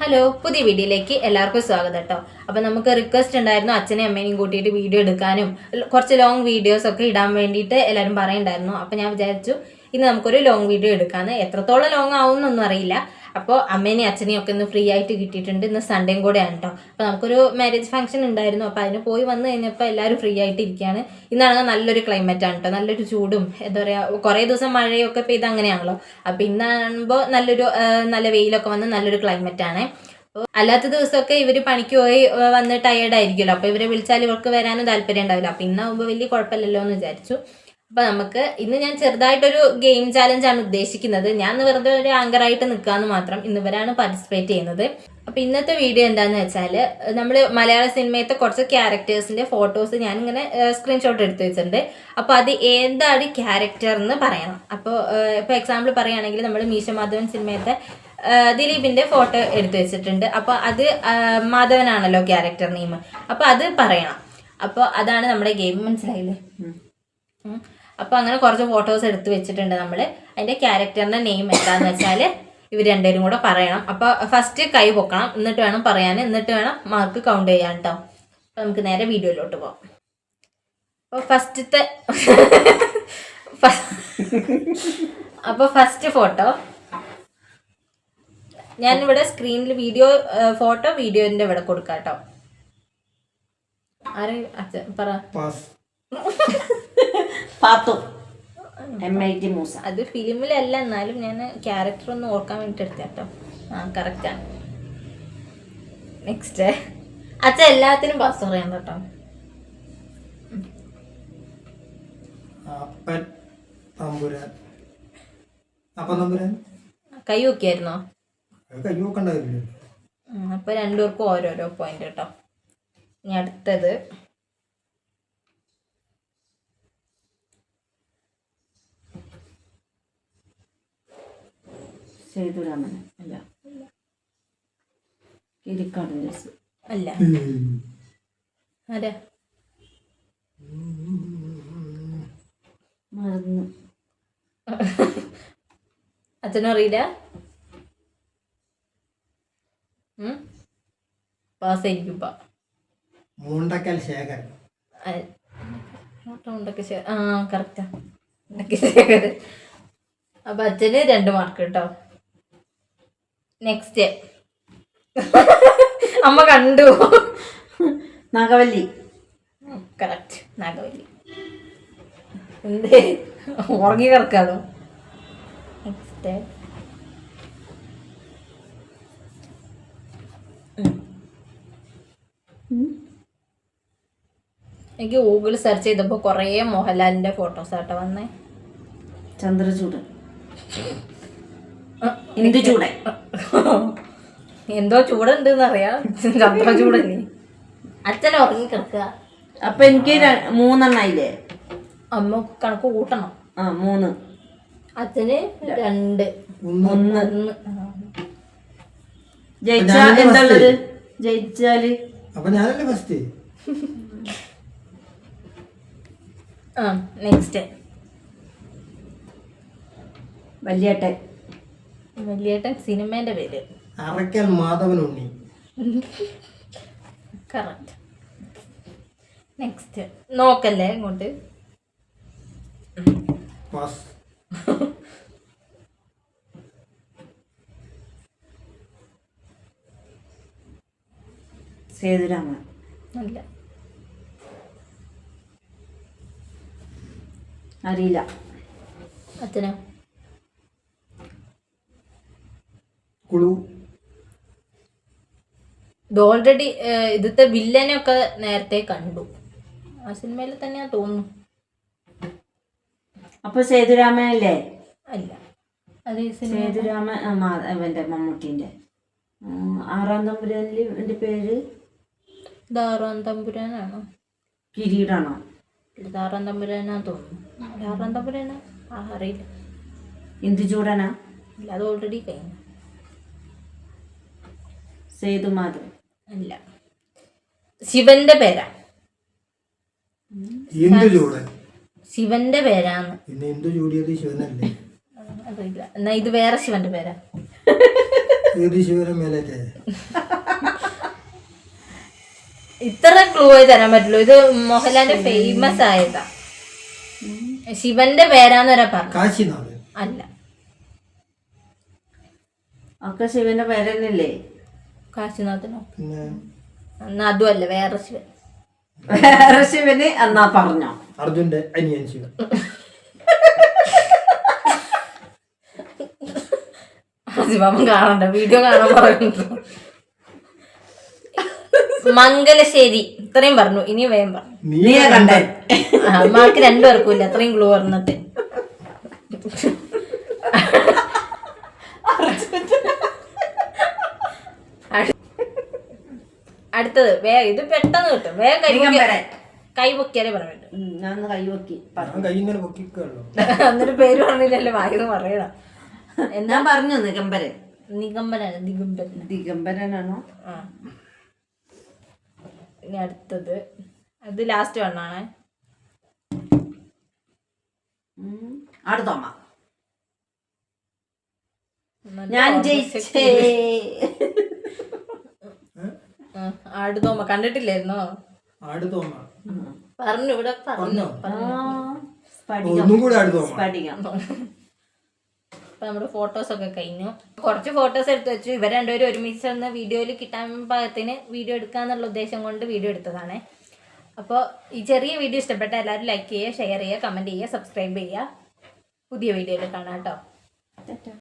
Hello പുതിയ വീഡിയോയിലേക്ക് എല്ലാവർക്കും സ്വാഗതം കേട്ടോ അപ്പം നമുക്ക് റിക്വസ്റ്റ് ഉണ്ടായിരുന്നു അച്ഛനെയും അമ്മേനെയും കൂട്ടിയിട്ട് വീഡിയോ എടുക്കാനും കുറച്ച് ലോങ് വീഡിയോസ് ഒക്കെ ഇടാൻ വേണ്ടിയിട്ട് എല്ലാവരും പറയുന്നുണ്ടായിരുന്നു. അപ്പം ഞാൻ വിചാരിച്ചു ഇന്ന് നമുക്കൊരു ലോങ് വീഡിയോ എടുക്കാമെന്ന് എത്രത്തോളം ലോങ് ആവും എന്നൊന്നും അറിയില്ല. അപ്പോൾ അമ്മേനെയും അച്ഛനെയും ഒക്കെ ഇന്ന് ഫ്രീ ആയിട്ട് കിട്ടിയിട്ടുണ്ട്. ഇന്ന് സൺഡേയും കൂടെയാണ് കേട്ടോ അപ്പോൾ നമുക്കൊരു മാരേജ് ഫംഗ്ഷൻ ഉണ്ടായിരുന്നു. അപ്പോൾ അതിന് പോയി വന്നു കഴിഞ്ഞപ്പോൾ എല്ലാവരും ഫ്രീ ആയിട്ട് ഇരിക്കുകയാണ് ഇന്നാണെങ്കിൽ നല്ലൊരു ക്ലൈമറ്റ് ആണ് കേട്ടോ നല്ലൊരു ചൂടും എന്താ പറയുക കുറേ ദിവസം മഴയൊക്കെ പെയ്ത് അങ്ങനെയാണല്ലോ. അപ്പോൾ ഇന്നാകുമ്പോൾ നല്ലൊരു നല്ല വെയിലൊക്കെ വന്ന് നല്ലൊരു ക്ലൈമറ്റ് ആണ്. അപ്പോൾ അല്ലാത്ത ദിവസമൊക്കെ ഇവർ പണിക്ക് പോയി വന്ന് ടയേർഡ് ആയിരിക്കുമല്ലോ അപ്പോൾ ഇവരെ വിളിച്ചാൽ ഇവർക്ക് വരാനും താല്പര്യം ഉണ്ടാവില്ല. അപ്പോൾ ഇന്നാകുമ്പോൾ വലിയ കുഴപ്പമില്ലല്ലോ എന്ന് വിചാരിച്ചു. അപ്പോൾ നമുക്ക് ഇന്ന് ഞാൻ ചെറുതായിട്ടൊരു ഗെയിം ചാലഞ്ച് ആണ് ഉദ്ദേശിക്കുന്നത്. ഞാൻ വെറുതെ ഒരു ആങ്കറായിട്ട് നിൽക്കാന്ന് മാത്രം ഇന്ന് ഇവരാണ് പാർട്ടിസിപ്പേറ്റ് ചെയ്യുന്നത്. അപ്പൊ ഇന്നത്തെ വീഡിയോ എന്താന്ന് വെച്ചാൽ നമ്മൾ മലയാള സിനിമയത്തെ കുറച്ച് ക്യാരക്ടേഴ്സിന്റെ ഫോട്ടോസ് ഞാൻ ഇങ്ങനെ സ്ക്രീൻഷോട്ട് എടുത്തു വെച്ചിട്ടുണ്ട്. അപ്പൊ അത് ഏതാണ് ക്യാരക്ടർ എന്ന് പറയണം. അപ്പോൾ ഇപ്പൊ എക്സാമ്പിൾ പറയുകയാണെങ്കിൽ നമ്മൾ മീശ മാധവൻ സിനിമയത്തെ ദിലീപിന്റെ ഫോട്ടോ എടുത്തു വെച്ചിട്ടുണ്ട്. അപ്പൊ അത് മാധവനാണല്ലോ ക്യാരക്ടർ നെയിം അപ്പൊ അത് പറയണം. അപ്പോൾ അതാണ് നമ്മുടെ ഗെയിം മനസ്സിലായില്ലേ. അപ്പോൾ അങ്ങനെ കുറച്ച് ഫോട്ടോസ് എടുത്തു വെച്ചിട്ടുണ്ട് നമ്മൾ അതിന്റെ ക്യാരക്ടറിന്റെ നെയിം എന്താന്ന് വെച്ചാൽ ഇവർ രണ്ടുപേരും കൂടെ പറയണം. അപ്പോൾ ഫസ്റ്റ് കൈ പൊക്കണം എന്നിട്ട് വേണം പറയാൻ എന്നിട്ട് വേണം മാർക്ക് കൗണ്ട് ചെയ്യാൻ കേട്ടോ അപ്പോൾ നമുക്ക് നേരെ വീഡിയോയിലോട്ട് പോകാം അപ്പോൾ ഫസ്റ്റത്തെ അപ്പോൾ ഫസ്റ്റ് ഫോട്ടോ ഞാനിവിടെ സ്ക്രീനിൽ വീഡിയോ ഫോട്ടോ വീഡിയോന്റെ ഇവിടെ കൊടുക്കാം കേട്ടോ ആരെ അച്ഛൻ പറ. Pathu. M I T Moosa. അത് ഫിലിമിലല്ല എന്നാലും ഞാൻ ക്യാരക്ടർ ഒന്ന് ഓർക്കാൻ വേണ്ടി എടുത്ത കേട്ടോ ആ കറക്റ്റാണ് നെക്സ്റ്റ് അച്ഛൻ എല്ലാത്തിനും പാസ് പറയാൻ കേട്ടോ അപ്പൻ തമ്പുരാൻ. അപ്പൻ തമ്പുരാൻ? കൈ നോക്കിയായിരുന്നോ? അത് കൈ അപ്പൊ രണ്ടുപേർക്കും ഓരോരോ പോയിന്റ് കേട്ടോ ഇനി അടുത്തത്. സേതുരാമൻ അല്ല. കിരിക്കാട് രസ് അല്ല. ആരാ? മറന്നു. അച്ഛനും അറിയില്ല പാസ് ആയിരിക്കും ഇപ്പൊ. മൂണ്ടക്കൽ ശേഖരൻ. ഉണ്ടൊക്കെ ശേ- ആ കറക്റ്റാ അപ്പൊ അച്ഛന് രണ്ട് മാർക്ക് കേട്ടോ. നെക്സ്റ്റ് അമ്മ കണ്ടു. നാഗവല്ലി. കറക്റ്റ് നാഗവല്ലി. എന്തേ? ഉറങ്ങി കിടക്കാതോ നെക്സ്റ്റ് എനിക്ക് ഗൂഗിൾ സെർച്ച് ചെയ്തപ്പോൾ കുറേ മോഹൻലാലിന്റെ ഫോട്ടോസ് ആട്ടോ വന്നേ. ചന്ദ്രചൂടൻ ചൂട്? എന്തോ ചൂടുണ്ട് അറിയാം ചൂട് ചൂടല്ലേ? അച്ഛൻ ഉറങ്ങി കിടക്കുക. അപ്പൊ എനിക്ക് മൂന്നെണ്ണായില്ലേ അമ്മ കണക്ക് കൂട്ടണം. ആ മൂന്ന്. അച്ഛന് രണ്ട്. ഒന്ന്. ജയിച്ചാ ഞാനല്ലേ എന്താ ഉള്ളത്? ജയിച്ചാൽ? അപ്പൊ ഞാനല്ലേ ഫസ്റ്റ് ആ നെക്സ്റ്റ് വലിയേട്ടൻ സിനിമേന്റെ പേര്. അറക്കൽ മാധവൻ ഉണ്ണി കറക്റ്റ് നെക്സ്റ്റ് നോക്കല്ലേ ഇങ്ങോട്ട് പാസ് സേതുരാമൻ. അല്ല അറിയില്ല. അച്ഛനോ? കുളു. ഇത് ഓൾറെഡി ഇതത്തെ വില്ലനൊക്കെ നേരത്തെ കണ്ടു. ആ സിനിമയിൽ തന്നെയാ തോന്നുന്നു. അപ്പൊ സേതുരാമൻ അല്ലേ. അല്ല അത് സേതുരാമൻ അവന്റെ മമ്മൂട്ടിന്റെ. ആറാം തമ്പുരാനിൽ എന്റെ പേര്? ആറാം തമ്പുരാനാണോ? കിരീടാണോ? ഇല്ല, ദാറാം തമ്പുരാനാ തോന്നുന്നു. ആറാം തമ്പുരാനാ? അറിയില്ല. ഇന്ദുചൂടനാ അല്ല അത് ഓൾറെഡി കഴിഞ്ഞു. സേതുമാധവൻ. അല്ല. ശിവന്റെ പേരാ. ശിവന്റെ പേരാന്ന്. അറിയില്ല എന്നാ ഇത് വേറെ ശിവന്റെ പേരാ. ഇത്ര ക്ലൂ ആയി തരാൻ പറ്റുള്ളൂ ഇത് മോഹൻലാലിന്റെ ഫേമസ് ആയതാ. ശിവന്റെ പേരാന്ന് വരെ പറഞ്ഞു. അല്ല. ഒക്കെ ശിവന്റെ പേരന്നില്ലേ കാശിനാഥനോ? പിന്നെ? എന്നാ അതുമല്ല വേറെ ശിവൻ. വേറെ ശിവന് എന്നാ പറഞ്ഞോ? അർജുന്റെ അനിയൻ ശിവൻ. കാണണ്ട വീഡിയോ കാണാൻ പറയുന്നു. മംഗലശ്ശേരി ഇത്രയും പറഞ്ഞു ഇനി വേഗം പറഞ്ഞു അമ്മയ്ക്ക് രണ്ടുപേർക്കും ഇല്ല അത്രയും ക്ലൂ പറഞ്ഞിട്ട്. അടുത്തത് വേ ഇത് പെട്ടെന്ന് കിട്ടും. വേഗം കൈ. കൈ പൊക്കിയാലേ പറയാൻ പറ്റും. ഉം, ഞാൻ കൈ പൊക്കി എന്നിട്ട് പേര് പറഞ്ഞില്ലല്ലോ വായു പറയണം. എന്നാ പറഞ്ഞു നിഗംബരൻ. നിഗംബരൻ ദിഗംബരൻ ദിഗംബരനാണോ ആ. ഇനി അടുത്തത്. അത് ലാസ്റ്റ് വണ്ണാണ്. അടുത്തോമ്മ ഞാൻ ജയിച്ചേ. ആടുതോമ കണ്ടിട്ടില്ലായിരുന്നോ? ആടുതോമ. പറഞ്ഞു ഇവിടെ പറഞ്ഞു. ഒന്നും കൂടെ അപ്പൊ നമ്മുടെ ഫോട്ടോസ് ഒക്കെ കഴിഞ്ഞു. കുറച്ച് ഫോട്ടോസ് എടുത്തു വെച്ചു. ഇവർ രണ്ടുപേരും ഒരുമിച്ച് ഒന്ന് വീഡിയോയിൽ കിട്ടാൻ പാകത്തിന് വീഡിയോ എടുക്കാന്നുള്ള ഉദ്ദേശം കൊണ്ട് വീഡിയോ എടുത്തതാണ്. അപ്പോൾ ഈ ചെറിയ വീഡിയോ ഇഷ്ടപ്പെട്ട എല്ലാവരും ലൈക്ക് ചെയ്യുക ഷെയർ ചെയ്യുക കമന്റ് ചെയ്യുക സബ്സ്ക്രൈബ് ചെയ്യുക. പുതിയ വീഡിയോയിൽ കാണാം കേട്ടോ.